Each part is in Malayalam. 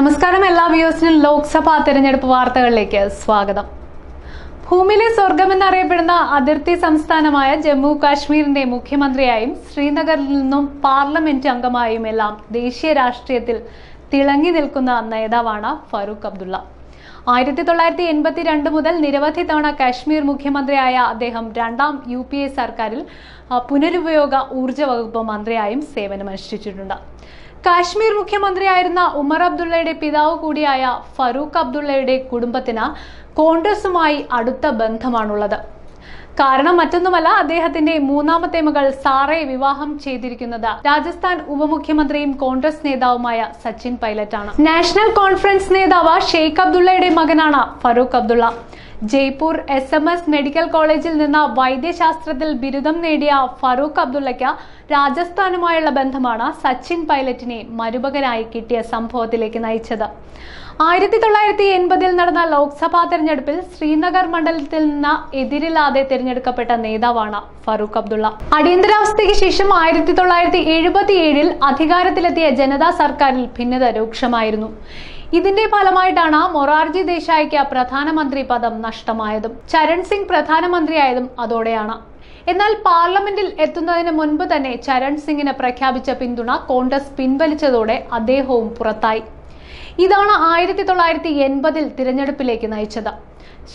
നമസ്കാരം എല്ലാ വ്യൂസിനും ലോക്സഭാ തെരഞ്ഞെടുപ്പ് വാർത്തകളിലേക്ക് സ്വാഗതം. ഭൂമിയിലെ സ്വർഗമെന്നറിയപ്പെടുന്ന അതിർത്തി സംസ്ഥാനമായ ജമ്മു കാശ്മീരിന്റെ മുഖ്യമന്ത്രിയായും ശ്രീനഗറിൽ നിന്നും പാർലമെന്റ് അംഗമായും എല്ലാം ദേശീയ രാഷ്ട്രീയത്തിൽ തിളങ്ങി നിൽക്കുന്ന നേതാവാണ് ഫറൂഖ് അബ്ദുള്ള. ആയിരത്തി തൊള്ളായിരത്തി എൺപത്തി രണ്ട് മുതൽ നിരവധി തവണ കാശ്മീർ മുഖ്യമന്ത്രിയായ അദ്ദേഹം രണ്ടാം യു പി എ സർക്കാരിൽ പുനരുപയോഗ ഊർജ വകുപ്പ് മന്ത്രിയായും സേവനമനുഷ്ഠിച്ചിട്ടുണ്ട്. കാശ്മീർ മുഖ്യമന്ത്രിയായിരുന്ന ഉമർ അബ്ദുള്ളയുടെ പിതാവ് കൂടിയായ ഫറൂഖ് അബ്ദുള്ളയുടെ കുടുംബത്തിന് കോൺഗ്രസുമായി അടുത്ത ബന്ധമാണുള്ളത്. കാരണം മറ്റൊന്നുമല്ല അദ്ദേഹത്തിന്റെ മൂന്നാമത്തെ മകൾ സാറയെ വിവാഹം ചെയ്തിരിക്കുന്നത് രാജസ്ഥാൻ ഉപമുഖ്യമന്ത്രിയും കോൺഗ്രസ് നേതാവുമായ സച്ചിൻ പൈലറ്റാണ്. നാഷണൽ കോൺഫറൻസ് നേതാവ് ഷെയ്ഖ് അബ്ദുള്ളയുടെ മകനാണ് Farooq Abdullah. Jaipur S M S medical കോളേജിൽ നിന്ന് വൈദ്യശാസ്ത്രത്തിൽ ബിരുദം നേടിയ ഫറൂഖ് അബ്ദുള്ളയ്ക്ക് രാജസ്ഥാനുമായുള്ള ബന്ധമാണ് സച്ചിൻ പൈലറ്റിനെ മരുമകനായി കിട്ടിയ സംഭവത്തിലേക്ക് നയിച്ചത്. ആയിരത്തി തൊള്ളായിരത്തി എൺപതിൽ നടന്ന ലോക്സഭാ തെരഞ്ഞെടുപ്പിൽ ശ്രീനഗർ മണ്ഡലത്തിൽ നിന്ന് എതിരില്ലാതെ തിരഞ്ഞെടുക്കപ്പെട്ട നേതാവാണ് ഫറൂഖ് അബ്ദുള്ള. അടിയന്തരാവസ്ഥയ്ക്ക് ശേഷം ആയിരത്തി തൊള്ളായിരത്തി എഴുപത്തി ഏഴിൽ അധികാരത്തിലെത്തിയ ജനതാ സർക്കാരിൽ ഭിന്നത രൂക്ഷമായിരുന്നു. ഇതിന്റെ ഫലമായിട്ടാണ് മൊറാർജി ദേശായിക്ക് പ്രധാനമന്ത്രി പദം നഷ്ടമായതും ചരൺ സിംഗ് പ്രധാനമന്ത്രിയായതും അതോടെയാണ്. എന്നാൽ പാർലമെന്റിൽ എത്തുന്നതിന് മുൻപ് തന്നെ ചരൺ സിംഗിന് പ്രഖ്യാപിച്ച പിന്തുണ കോൺഗ്രസ് പിൻവലിച്ചതോടെ അദ്ദേഹവും പുറത്തായി. ഇതാണ് ആയിരത്തി തൊള്ളായിരത്തി എൺപതിൽ തിരഞ്ഞെടുപ്പിലേക്ക് നയിച്ചത്.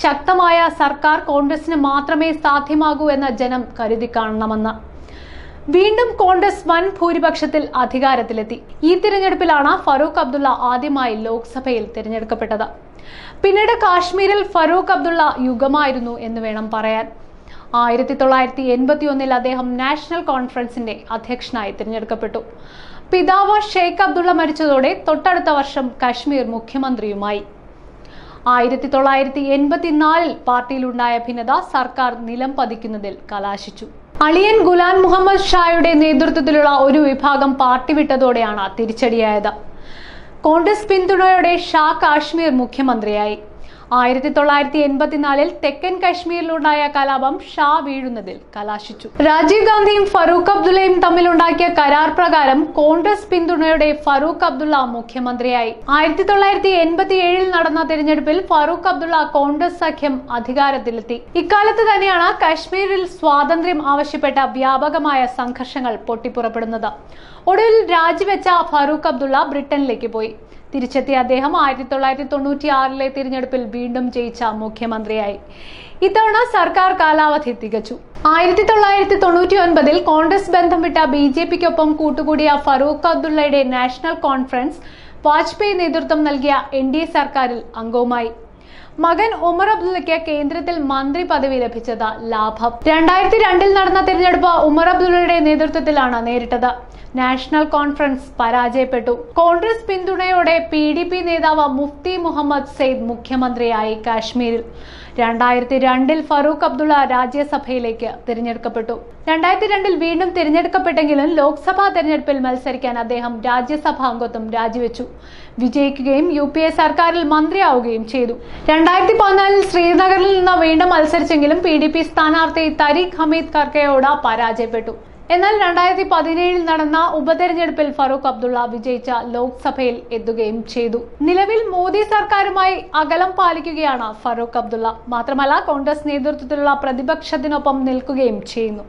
ശക്തമായ സർക്കാർ കോൺഗ്രസിന് മാത്രമേ സാധ്യമാകൂ എന്ന ജനം കരുതി കാണണമെന്ന്. വീണ്ടും കോൺഗ്രസ് വൻ ഭൂരിപക്ഷത്തിൽ അധികാരത്തിലെത്തി. ഈ തിരഞ്ഞെടുപ്പിലാണ് ഫറൂഖ് അബ്ദുള്ള ആദ്യമായി ലോക്സഭയിൽ തിരഞ്ഞെടുക്കപ്പെട്ടത്. പിന്നീട് കാശ്മീരിൽ ഫറൂഖ് അബ്ദുള്ള യുഗമായിരുന്നു എന്ന് വേണം പറയാൻ. ആയിരത്തി തൊള്ളായിരത്തി എൺപത്തി ഒന്നിൽ അദ്ദേഹം നാഷണൽ കോൺഫറൻസിന്റെ അധ്യക്ഷനായി തിരഞ്ഞെടുക്കപ്പെട്ടു. പിതാവ് ഷെയ്ഖ് അബ്ദുള്ള മരിച്ചതോടെ തൊട്ടടുത്ത വർഷം കാശ്മീർ മുഖ്യമന്ത്രിയുമായി. ആയിരത്തി തൊള്ളായിരത്തി എൺപത്തിനാലിൽ പാർട്ടിയിലുണ്ടായ ഭിന്നത സർക്കാർ നിലം പതിക്കുന്നതിൽ കലാശിച്ചു. അളിയൻ ഗുലാൻ മുഹമ്മദ് ഷായുടെ നേതൃത്വത്തിലുള്ള ഒരു വിഭാഗം പാർട്ടി വിട്ടതോടെയാണ് തിരിച്ചടിയായത്. കോൺഗ്രസ് പിന്തുണയോടെ ഷാ കാശ്മീർ മുഖ്യമന്ത്രിയായി. ആയിരത്തി തൊള്ളായിരത്തി എൺപത്തിനാലിൽ തെക്കൻ കശ്മീരിലുണ്ടായ കലാപം ഷാ വീഴുന്നതിൽ കലാശിച്ചു. രാജീവ് ഗാന്ധിയും ഫറൂഖ് അബ്ദുള്ളയും തമ്മിലുണ്ടാക്കിയ കരാർ പ്രകാരം കോൺഗ്രസ് പിന്തുണയോടെ ഫറൂഖ് അബ്ദുള്ള മുഖ്യമന്ത്രിയായി. ആയിരത്തി തൊള്ളായിരത്തി എൺപത്തി ഏഴിൽ നടന്ന തെരഞ്ഞെടുപ്പിൽ ഫറൂഖ് അബ്ദുള്ള കോൺഗ്രസ് സഖ്യം അധികാരത്തിലെത്തി. ഇക്കാലത്ത് തന്നെയാണ് കശ്മീരിൽ സ്വാതന്ത്ര്യം ആവശ്യപ്പെട്ട വ്യാപകമായ സംഘർഷങ്ങൾ പൊട്ടിപ്പുറപ്പെടുന്നത്. ഒടുവിൽ രാജിവെച്ച ഫറൂഖ് അബ്ദുള്ള ബ്രിട്ടനിലേക്ക് പോയി. തിരിച്ചെത്തിയ അദ്ദേഹം ആയിരത്തി തൊള്ളായിരത്തി തൊണ്ണൂറ്റി ആറിലെ തിരഞ്ഞെടുപ്പിൽ വീണ്ടും ജയിച്ച മുഖ്യമന്ത്രിയായി. ഇത്തവണ സർക്കാർ കാലാവധി തികച്ചു. ആയിരത്തി തൊള്ളായിരത്തി തൊണ്ണൂറ്റി ഒൻപതിൽ കോൺഗ്രസ് ബന്ധം വിട്ട ബി ജെ പിക്കൊപ്പം കൂട്ടുകൂടിയ ഫറൂഖ് അബ്ദുള്ളയുടെ നാഷണൽ കോൺഫറൻസ് വാജ്പേയി നേതൃത്വം നൽകിയ എൻ ഡി എ സർക്കാരിൽ അംഗവുമായി. മകൻ ഉമർ അബ്ദുള്ളയ്ക്ക് കേന്ദ്രത്തിൽ മന്ത്രി പദവി ലഭിച്ചത് ലാഭം. രണ്ടായിരത്തി രണ്ടിൽ നടന്ന തിരഞ്ഞെടുപ്പ് ഉമർ അബ്ദുള്ളയുടെ നേതൃത്വത്തിലാണ് നേരിട്ടത്. നാഷണൽ കോൺഫറൻസ് പരാജയപ്പെട്ടു. കോൺഗ്രസ് പിന്തുണയോടെ പി നേതാവ് മുഫ്തി മുഹമ്മദ് സെയ്ദ് മുഖ്യമന്ത്രിയായി കാശ്മീരിൽ. രണ്ടായിരത്തി രണ്ടിൽ ഫറൂഖ് അബ്ദുള്ള രാജ്യസഭയിലേക്ക് തിരഞ്ഞെടുക്കപ്പെട്ടു. രണ്ടായിരത്തി രണ്ടിൽ വീണ്ടും തിരഞ്ഞെടുക്കപ്പെട്ടെങ്കിലും ലോക്സഭാ തെരഞ്ഞെടുപ്പിൽ മത്സരിക്കാൻ അദ്ദേഹം രാജ്യസഭാ അംഗത്വം രാജിവെച്ചു. വിജയിക്കുകയും യു പി എ സർക്കാരിൽ മന്ത്രിയാവുകയും ചെയ്തു. രണ്ടായിരത്തി പതിനാലിൽ ശ്രീനഗറിൽ നിന്ന് വീണ്ടും മത്സരിച്ചെങ്കിലും പി ഡി പി സ്ഥാനാർത്ഥി തരീഖ് ഹമീദ് കർക്കയോട് പരാജയപ്പെട്ടു. എന്നാൽ രണ്ടായിരത്തി പതിനേഴിൽ നടന്ന ഉപതെരഞ്ഞെടുപ്പിൽ ഫറൂഖ് അബ്ദുള്ള വിജയിച്ച ലോക്സഭയിൽ എത്തുകയും ചെയ്തു. നിലവിൽ മോദി സർക്കാരുമായി അകലം പാലിക്കുകയാണ് ഫറൂഖ് അബ്ദുള്ള. മാത്രമല്ല കോൺഗ്രസ് നേതൃത്വത്തിലുള്ള പ്രതിപക്ഷത്തിനൊപ്പം നിൽക്കുകയും ചെയ്യുന്നു.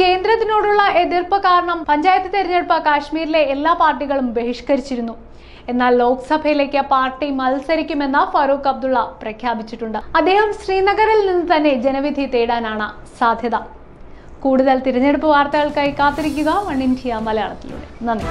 കേന്ദ്രത്തിനോടുള്ള എതിർപ്പ് കാരണം പഞ്ചായത്ത് തെരഞ്ഞെടുപ്പ് കാശ്മീരിലെ എല്ലാ പാർട്ടികളും ബഹിഷ്കരിച്ചിരുന്നു. എന്നാൽ ലോക്സഭയിലേക്ക് പാർട്ടി മത്സരിക്കുമെന്ന് ഫറൂഖ് അബ്ദുള്ള പ്രഖ്യാപിച്ചിട്ടുണ്ട്. അദ്ദേഹം ശ്രീനഗറിൽ നിന്ന് തന്നെ ജനവിധി തേടാനാണ് സാധ്യത. കൂടുതൽ തിരഞ്ഞെടുപ്പ് വാർത്തകൾക്കായി കാത്തിരിക്കുക വൺ ഇന്ത്യ മലയാളത്തിലൂടെ. നന്ദി.